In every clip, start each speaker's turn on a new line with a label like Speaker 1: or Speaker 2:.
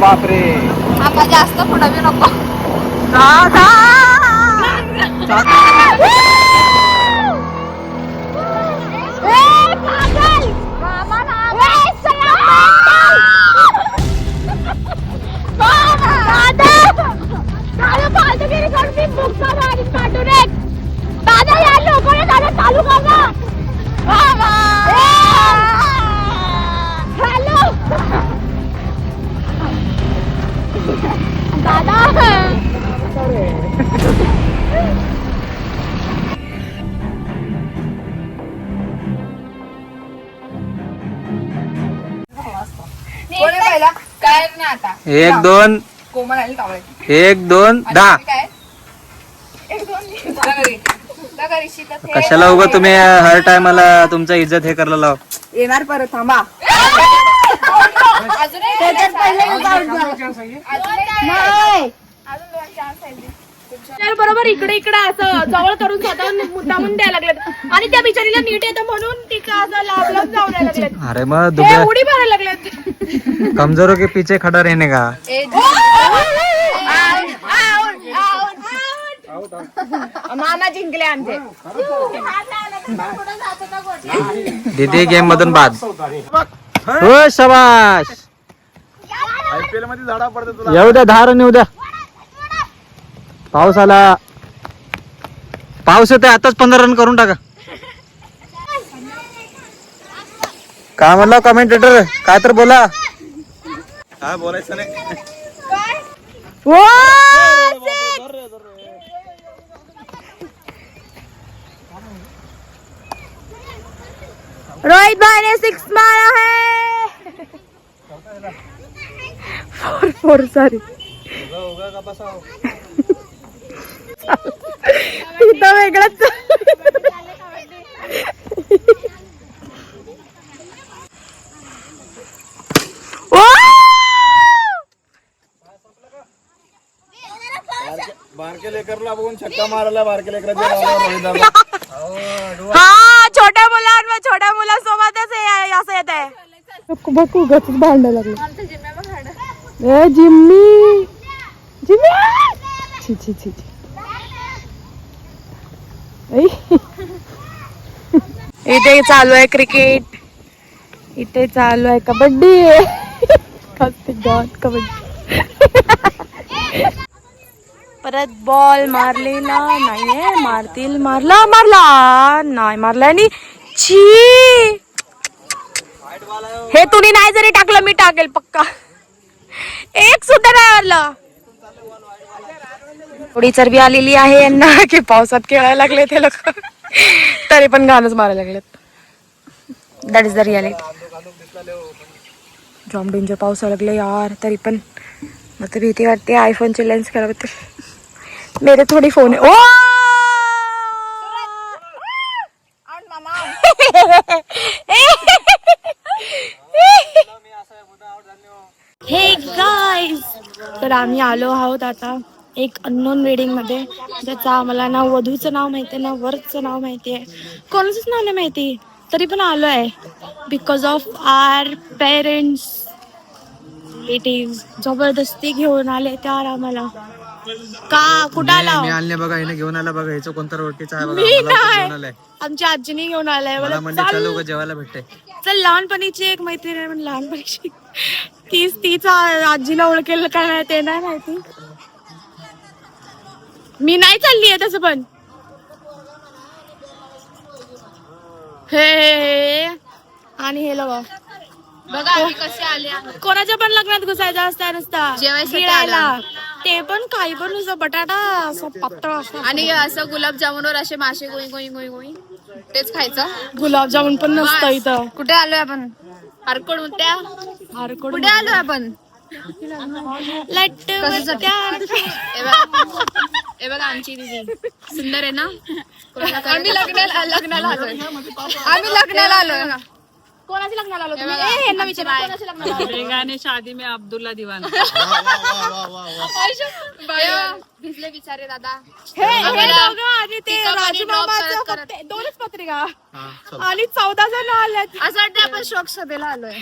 Speaker 1: बापरे
Speaker 2: आता जास्त पुढं बी नको दादा या लोकांनी दादा चालू कर
Speaker 1: एक दोन.
Speaker 3: कोमल आणि कावळे
Speaker 1: एक दोन. दहा.
Speaker 3: काय? एक दोन. घरी.
Speaker 1: कशाला उगा तुम्ही हर टायमाला तुमचा इज्जत हे करायला लाव?
Speaker 3: येणार परत थांबा. अजून एक
Speaker 2: त्याच्यात पहिले
Speaker 4: तर बरोबर इकडे इकडे असं जवळ करून स्वतः मुद्दामून द्यायला लागलेत. आणि त्या बिचारीला नीट येतं म्हणून ती का असं लांब लांब जाऊन लागलेत.
Speaker 1: अरे मग
Speaker 4: ते
Speaker 1: दुबळ्या
Speaker 4: उडी मारायला लागलेत.
Speaker 1: कमजोरों के पीछे खड़ा रहने का?
Speaker 3: मामा जिंकले आमचे.
Speaker 1: दीदी गेम मधून बाद. हो शबाश.
Speaker 5: आयपीएलमध्ये झाडा पडते तुला.
Speaker 1: येऊ द्या दहा रन येऊ द्या. पाऊस आला पाऊस येते आताच पंधरा रन करून टाका. काय म्हणला कमेंटेटर काय तर बोला.
Speaker 5: काय बोलायचं नाही.
Speaker 4: रोहित भाई ने. सिक्स मारा है फोर फोर सॉरी तिथं वेगळंच
Speaker 5: बारके लेकरला बघून छक्का मारायला बारके लेकराच्या.
Speaker 4: हा छोट्या मुलांवर छोट्या मुलांसोबतच असं येत आहे बघ उगाच भांडायला लागलं ए जिम्मी जिम्मी छी छी छी छी. ऐ. इथे चालू आहे क्रिकेट. इथे चालू आहे कबड्डी. कबड्डी. परत बॉल मारलेला नाहीये मारतील मारला मारला. नाही मारला आणि छी. हे तुम्ही नाही जरी टाकलं मी टाकेल पक्का. एक सुद्धा नाही मारलं. थोडी चरबी आलेली आहे यांना की पावसात खेळायला लागले ते लोक. तरी पण गाणंच मारायला लागलेत. दॅट इज द रियालिटी जॉम डेंजर पाऊस लागले यार तरी पण. मला तर भीती वाटते आयफोनचे लेन्स खराब होते मेरे थोडी फोन है ओ! हे गाईज तर आम्ही आलो आहोत आता. एक अननोन वेडिंगमध्ये ज्याचं आम्हाला ना वधूचं नाव माहिती आहे ना वरचं नाव माहिती आहे. कोणाचंच नाव नाही माहिती. तरी पण आलो आहे. Because of our parents relative जबरदस्ती घेऊन आले त्यावर आम्हाला. का? कुठं आला
Speaker 1: मी आणले बघा हिने घेऊन आला बघा हिचं कोणतं ओळखीचं आहे बघा
Speaker 4: मी
Speaker 1: मला वाटतं घेऊन
Speaker 4: नाही
Speaker 1: आलाय.
Speaker 4: आमच्या आजीने घेऊन आलाय.
Speaker 1: मला
Speaker 4: मला
Speaker 1: म्हणजे
Speaker 4: चाल
Speaker 1: चल. उगा जेवायला भेटते.
Speaker 4: चल लहानपणीची एक मैत्रीण आहे पण लहानपणीची. तीच तीचा आजीला ओळखेल का नाही ते नाही माहिती. मी नाही चालली आहे तसं पण. हे हे, हे. आणि हे लवा.
Speaker 2: बघा आम्ही कसे आले
Speaker 4: कोणाच्या पण लग्नात घुसायचा असता नुसता.
Speaker 2: जेवायसाठी
Speaker 4: गिळायला. ते पण काही पण नुसतं बटाटा असं पातळ असं.
Speaker 2: आणि असं गुलाबजामुनवर असे मासे गोई गोई गोई गोई. तेच खायचं.
Speaker 4: गुलाबजामुन पण नसतं इथं.
Speaker 2: कुठे आलोय आपण? हरकोड त्या
Speaker 4: हारकोड
Speaker 2: कुठे आलोय आपण?
Speaker 4: लट्ट
Speaker 2: हे बघा. हे बघा आमची दिदी. सुंदर आहे ना? आम्ही लग्नाला लग्नाला आलोय. आम्ही लग्नाला आलोय.
Speaker 4: कोणाच्या लग्नाला आलो तुम्ही? ए, यांना विचारा कोणाच्या लग्नाला आलो?
Speaker 6: बेगाने शादी में अब्दुल्ला दीवाना.
Speaker 2: बाया, भिजले बिचारे दादा.
Speaker 4: हे हे दोघं आणि ते
Speaker 2: पिकअप आणि
Speaker 4: राजू
Speaker 2: ड्रॉप
Speaker 4: मामाचं
Speaker 2: करत-
Speaker 4: फक्त दोनच पत्रिका आणि चौदा जण आल्यात
Speaker 2: असं वाटतं आपण शोक सभेला आलोय.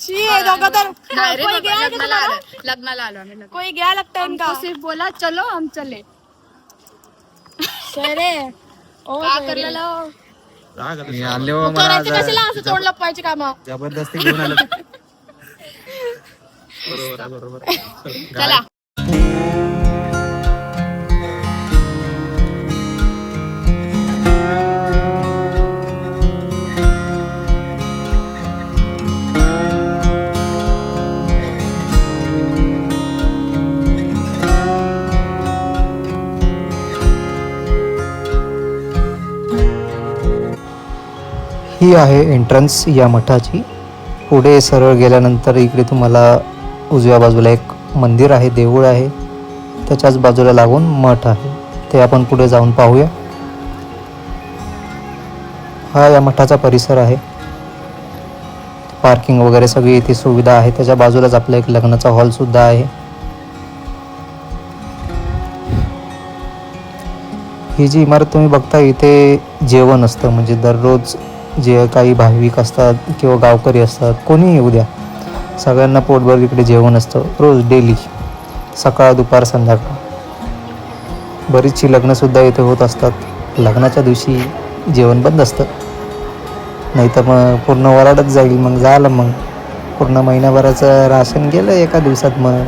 Speaker 4: शी है दोघं तर
Speaker 2: नाही रे
Speaker 4: कोई
Speaker 2: बाबा,
Speaker 4: गया है
Speaker 2: लग्नाला आलो लग्नाला आलो आम्ही लग्नाला.
Speaker 4: कोई गया लगता है इनका?
Speaker 2: तो सिर्फ बोला चलो हम चले.
Speaker 4: शेरे ओ
Speaker 2: करलेलो?
Speaker 1: मी आणले हो मला
Speaker 4: करायचे कशाला असं तोंड लपवायचे काम?
Speaker 1: जबरदस्ती घेऊन आलो.
Speaker 2: चला.
Speaker 7: ही आहे एंट्रन्स या मठाची. पुढे सरळ गेल्यानंतर इकडे तुम्हाला उजव्या बाजूला एक मंदिर आहे देऊळ आहे. त्याच्याच बाजूला लागून मठ आहे. ते आपण पुढे जाऊन पाहूया. हा या मठाचा परिसर आहे. पार्किंग वगैरे सगळी इथे सुविधा आहे. त्याच्या बाजूलाच आपला एक लग्नाचा हॉलसुद्धा आहे. ही जी इमारत तुम्ही बघता इथे जेवण असतं. म्हणजे दररोज जे काही भाविक असतात किंवा गावकरी असतात कोणीही येऊ द्या. सगळ्यांना पोटभर इकडे जेवण असतं. रोज डेली सकाळ दुपार संध्याकाळ. बरीचशी लग्नसुद्धा इथे होत असतात. लग्नाच्या दिवशी जेवण बंद असतं. नाही तर मग पूर्ण वराडच जाईल. मग झालं मग. पूर्ण महिन्याभराचं राशन गेलं एका दिवसात मग.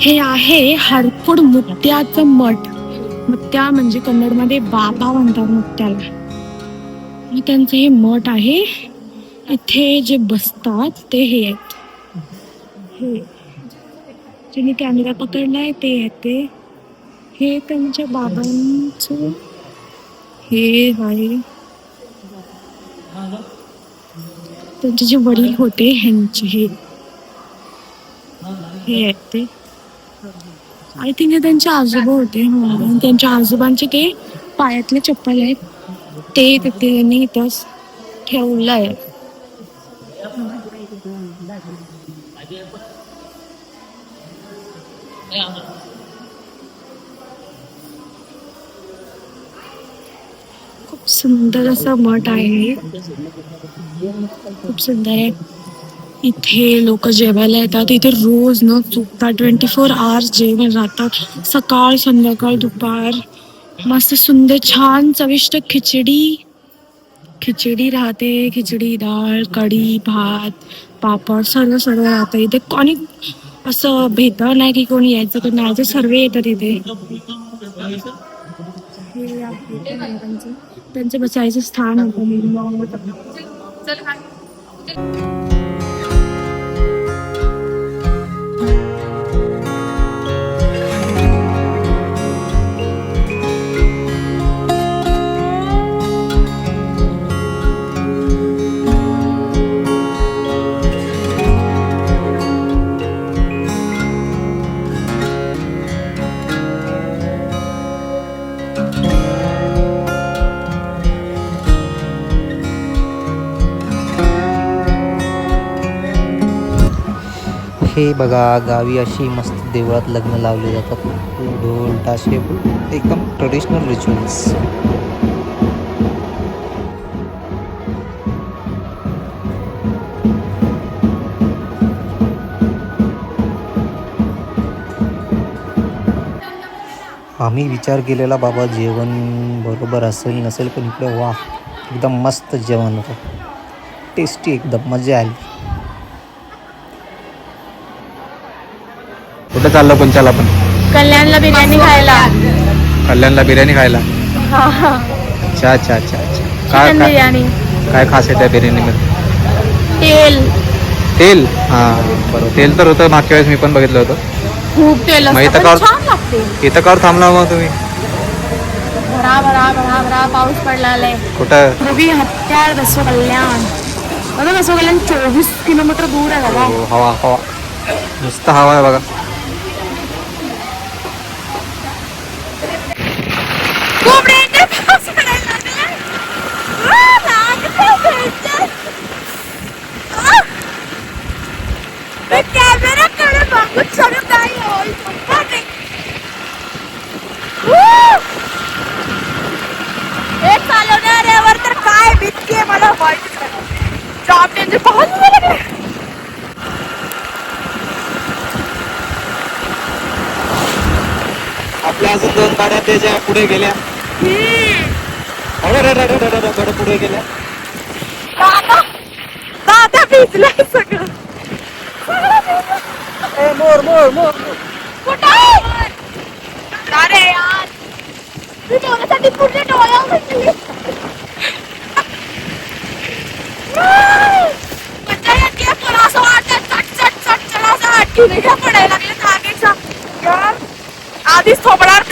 Speaker 4: हे आहे हरकुड मुत्याचं मठ. मुत्या म्हणजे कन्नडमध्ये बाबा म्हणतात मुत्याला. त्यांचं हे मठ आहे. इथे जे बसतात ते हे आहेत. हे. ज्यांनी कॅमेरा पकडलाय ते येते ते. हे त्यांच्या बाबांचं. हे आहे. त्यांचे जे वडील होते ह्यांचे हे. हे आहेत ते. आय थिंक हे त्यांचे आजोबा होते त्यांच्या आजोबांचे ते पायातले चप्पल आहेत. ते तिथे त्यांनी इथंच ठेवलं आहे खूप सुंदर असं मठ आहे. खूप सुंदर आहे. इथे लोक जेवायला येतात. इथे रोज न चुकता ट्वेंटी फोर आवर्स जेवण राहतात. सकाळ संध्याकाळ दुपार. मस्त सुंदर छान चविष्ट खिचडी. खिचडी राहते. खिचडी डाळ कढी भात पापड सर्व सर्व राहतं इथे. कोणी असं भेदभाव नाही की कोणी यायचं तर नाही. ते सर्व येतात इथे. त्यांचं. त्यांचं बसायचं स्थान. होतं
Speaker 2: हे
Speaker 7: बघा गावी अशी मस्त देवळात लग्न लावले जातात. ढोल ताशे एकदम ट्रेडिशनल रिच्युअल्स आम्ही विचार केलेला बाबा जेवण बरोबर असेल नसेल पण इकडे वा एकदम मस्त जेवण होतं. टेस्टी एकदम मजा आली.
Speaker 1: कुठं चाललो पण चला आपण
Speaker 4: कल्याणला बिर्याणी खायला.
Speaker 1: कल्याणला बिर्याणी खायला. अच्छा अच्छा अच्छा अच्छा. काय
Speaker 4: चिकन
Speaker 1: काय
Speaker 4: बिर्याणी.
Speaker 1: काय खास आहे त्या बिर्याणीमध्ये?
Speaker 4: तेल.
Speaker 1: तेल? हां बरोबर. तेल तर होतं. मागच्या वेळेस मी पण बघितलं होतं.
Speaker 4: खूप तेल
Speaker 1: मग
Speaker 4: असतं,
Speaker 1: इथं
Speaker 4: पण
Speaker 1: का-
Speaker 4: छान लागते.
Speaker 1: इथं कावर थांबला मग तुम्ही.
Speaker 4: भरा भरा भरा भरा. पाऊस पडला
Speaker 1: कुठं?
Speaker 4: रवी हत्यार कल्याण. बघा कल्याण चोवीस किलोमीटर दूर आहे बाबा
Speaker 1: हो, हवा हवा. नुसतं हवा आहे बघा.
Speaker 4: खूप पाऊस पडायला कॅमेराकडे बघून नाही हे चालवणाऱ्यावर तर काय भीती मला जॉब डेंजर
Speaker 1: आपल्या अजून दोन गाड्या त्याच्या पुढे गेल्या. अरे, अरे, अरे, अरे, अरे, थोडं पुढे गेल्या
Speaker 4: दादा दादा भिजलाय सगळं.
Speaker 8: मोर मोर मोर.
Speaker 4: कुठे अरे यार मी डोळ्यासाठी पूर्ण डोळ्या उघडली मजा येते पण असं वाटतं चट चट चट चट असं टिनिका पडायला लागले जागेचा. यार आधीच थोबडावर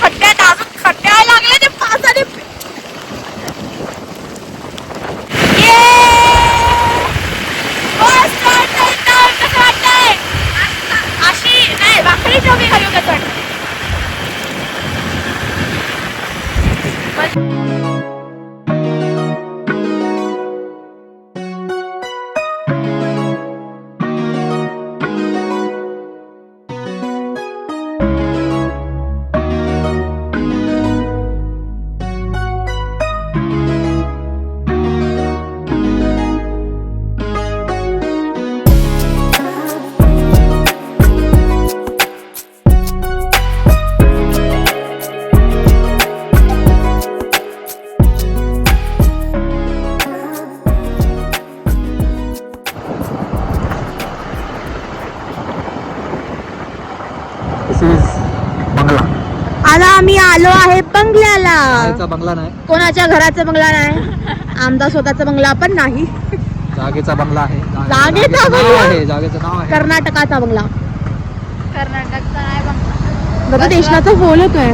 Speaker 4: आम्ही आलो आहे बंगल्याला.
Speaker 1: बंगला नाही.
Speaker 4: कोणाच्या घराचा बंगला नाही? आमचा स्वतःचा बंगला पण नाही.
Speaker 1: जागेचा बंगला आहे. जागे- जागेचा नाव
Speaker 4: बंगला?
Speaker 1: आहे जागेचं नाव आहे.
Speaker 4: कर्नाटकाचा बंगला.
Speaker 2: कर्नाटकचा नाही बंगला.
Speaker 4: बघा देशनाचा फोन येतोय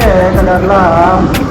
Speaker 8: सर्वे केलं म्हणजे कलरला